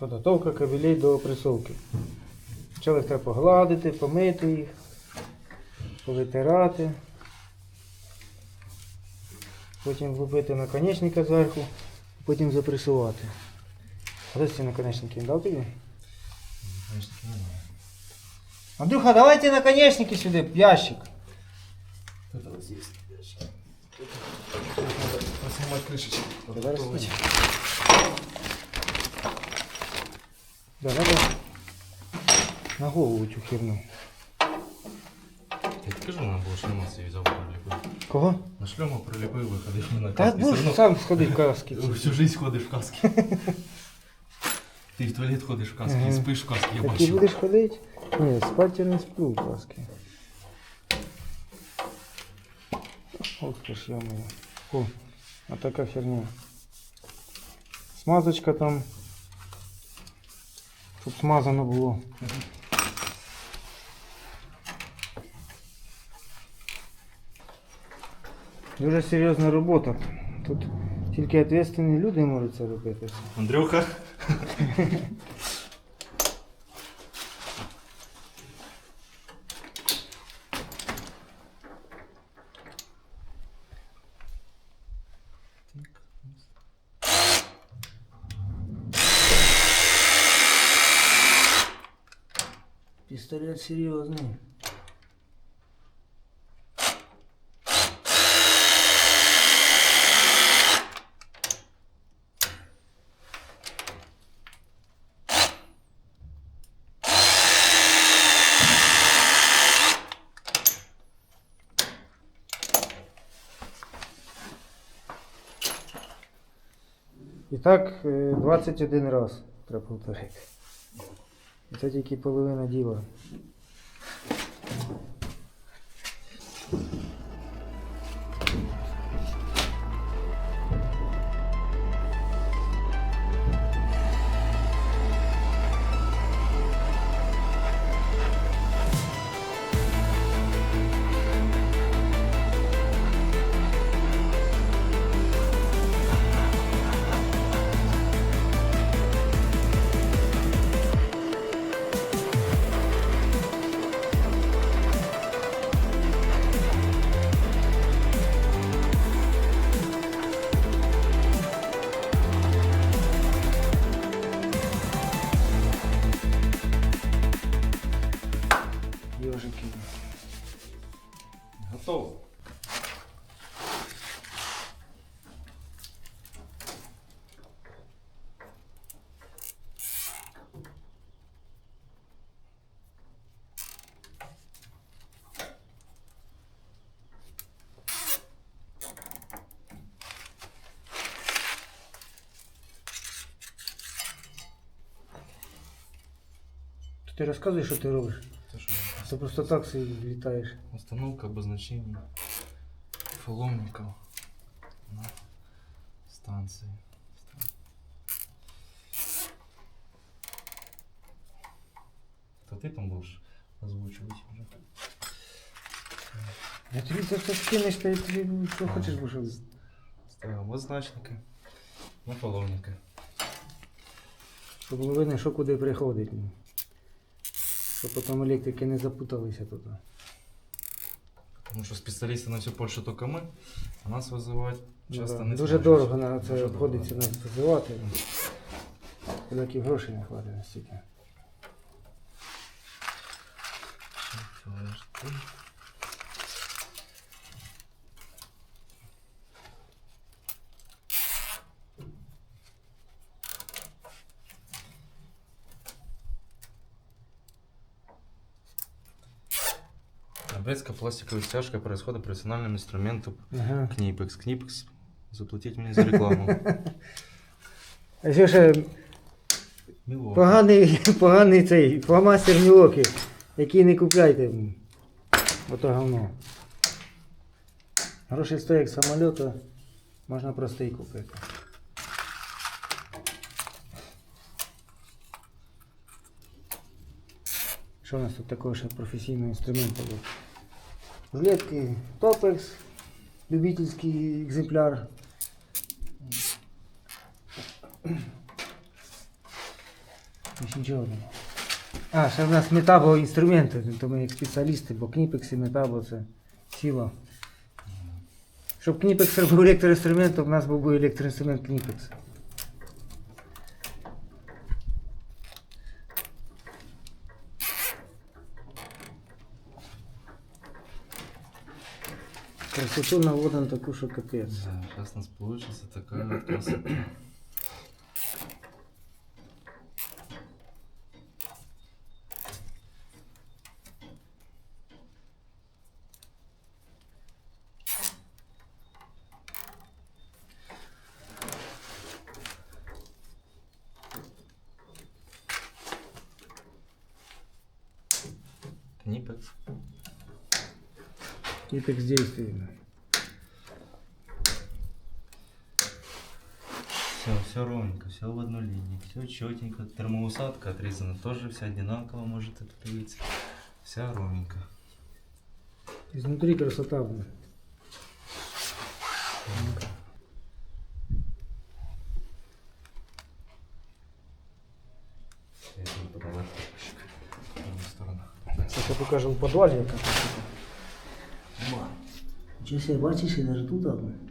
Підготовка кабелей до опресовки. Спочатку треба погладити, помити їх, повитирати. Потім влупити наконечника зверху, потім запресувати. А де ці наконечники дав тобі? Андрюха, давайте наконечники сюди, в ящик. Тут у нас есть ящик. Поснимать крышечки. Зараз подготовить. Да, надо на голову цю херню. Я тебе кажу, надо было шлема себе взял прилипы. Кого? На шлема прилипы выходишь не на Та каске. ну Всё равно сам сходи в каски. ці. Всю жизнь ходишь в каске. Ты в туалет ходишь в каске Ага. и спишь в каске, я Так і бачу. будеш ходити? Ні, спати я не сплю в каски. Ох ти ж я-моє. О, а така херня. Смазочка там. щоб смазано було. Дуже серйозна робота. Тут тільки відповідальні люди можуть це робити. Андрюха. Пістолет серйозний. І так е, 21 раз треба повторити. Це тільки половина діла. Ти розказуєш, що ти робиш? Ти просто так літаєш. Установка обозначений фоломников на станции. То ты там будешь озвучивать уже? Я тобі це все скинеш, та й тобі що хочеш будеш робити. Ставим обозначника на фоломника. Щоб було видно, що куди приходить. ну. Щоб потім електрики не запуталися тут. Потому что специалисты на всю Польшу только мы, а нас вызывать Ну, часто да. не Дуже сможешь. дорого на Дуже це дорого, обходиться да. нас визивати. Великі грошей не хватить настільки. Подожди. Обрезка пластиковой стяжкой происходит профессиональным инструментом Ага. Книпекс. Книпекс. Заплатить мне за рекламу. А ще Мило. поганий, поганий цей фломастер Мілокі, який не купляйте. Ото говно. Гроші стоять як самоліта, можна простий купити. Що у нас тут такого ще професійного інструменту є? Жилетки Топекс, любительський екземпляр. Більш нічого нема. А, ще в нас метабо інструменти, то ми як спеціалісти, бо кніпекс і метабо це сила. Щоб кніпекс робив електроінструмент, в нас був би електроінструмент кніпекс. Красоту наводим таку, що капець. Сейчас у нас такая вот красота. Книпекс. Кніпекс действует. Все, все ровненько, все в одну линию, все четенько. Термоусадка отрезана тоже вся одинаково может отлиться. Вся ровненько. Изнутри красота сторону. Сейчас я покажу в подвале, яка красота. Нічого себе, бачиш,